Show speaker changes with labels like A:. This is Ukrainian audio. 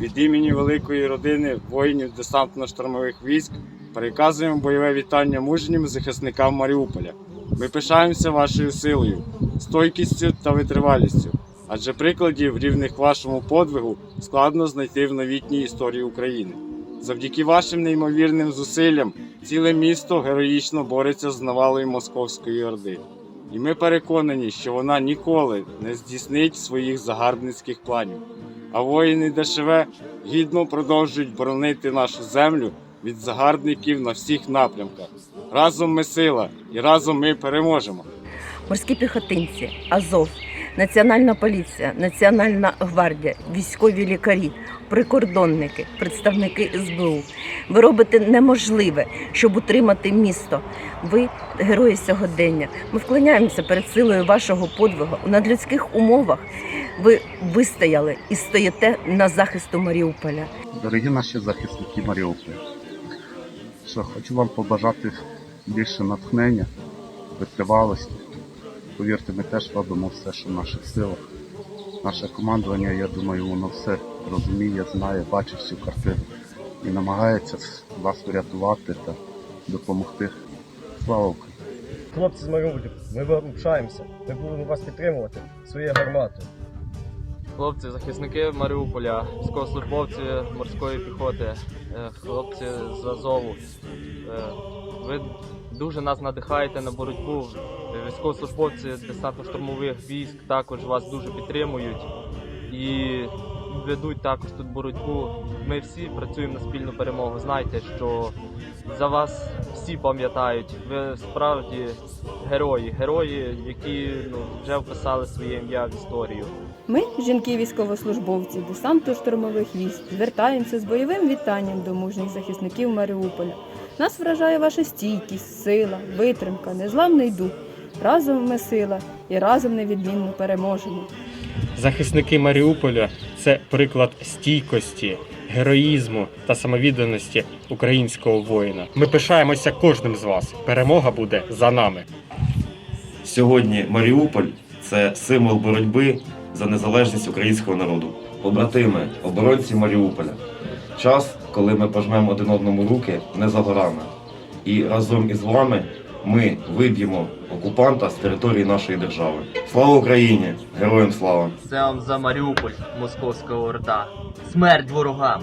A: Від імені великої родини воїнів десантно-штурмових військ переказуємо бойове вітання мужнім захисникам Маріуполя. Ми пишаємося вашою силою, стойкістю та витривалістю, адже прикладів рівних вашому подвигу складно знайти в новітній історії України. Завдяки вашим неймовірним зусиллям ціле місто героїчно бореться з навалою Московської Орди. І ми переконані, що вона ніколи не здійснить своїх загарбницьких планів. А воїни ДШВ гідно продовжують боронити нашу землю від загарбників на всіх напрямках. Разом ми сила і разом ми переможемо.
B: морські піхотинці, Азов, Національна поліція, Національна гвардія, військові лікарі, прикордонники, представники СБУ. Ви робите неможливе, щоб утримати місто. Ви герої сьогодення. Ми вклоняємося перед силою вашого подвигу. У надлюдських умовах ви вистояли і стоїте на захисту Маріуполя.
C: Дорогі наші захисники Маріуполя, що хочу вам побажати більше натхнення, витривалості. Повірте, ми теж робимо все, що в наших силах. Наше командування, я думаю, воно все розуміє, знає, бачить всю картину і намагається вас врятувати та допомогти. Слава Україні!
D: Хлопці з Маріуполя, ми вирушаємося. Ми будемо вас підтримувати своєю гарматою.
E: Хлопці, захисники Маріуполя, військовослужбовці морської піхоти, е, хлопці з Азову. Е, Ви дуже нас надихаєте на боротьбу. Військовослужбовці десантно-штурмових військ також вас дуже підтримують і ведуть також тут боротьбу. Ми всі працюємо на спільну перемогу. Знайте, що за вас всі пам'ятають. Ви справді герої, герої, які ну, вже вписали своє ім'я в історію.
F: Ми, жінки військовослужбовці десанту штурмових військ, звертаємося з бойовим вітанням до мужніх захисників Маріуполя. Нас вражає ваша стійкість, сила, витримка, незламний дух. Разом ми сила і разом невідмінно переможемо.
G: Захисники Маріуполя це приклад стійкості, героїзму та самовідданості українського воїна. Ми пишаємося кожним з вас. Перемога буде за нами.
H: Сьогодні Маріуполь це символ боротьби за незалежність українського народу. Побратими, оборонці Маріуполя. Час, коли ми пожмемо один одному руки, не за горами. І разом із вами ми виб'ємо окупанта з території нашої держави. Слава Україні! Героям слава!
E: Це вам за Маріуполь, московська орда. Смерть ворогам!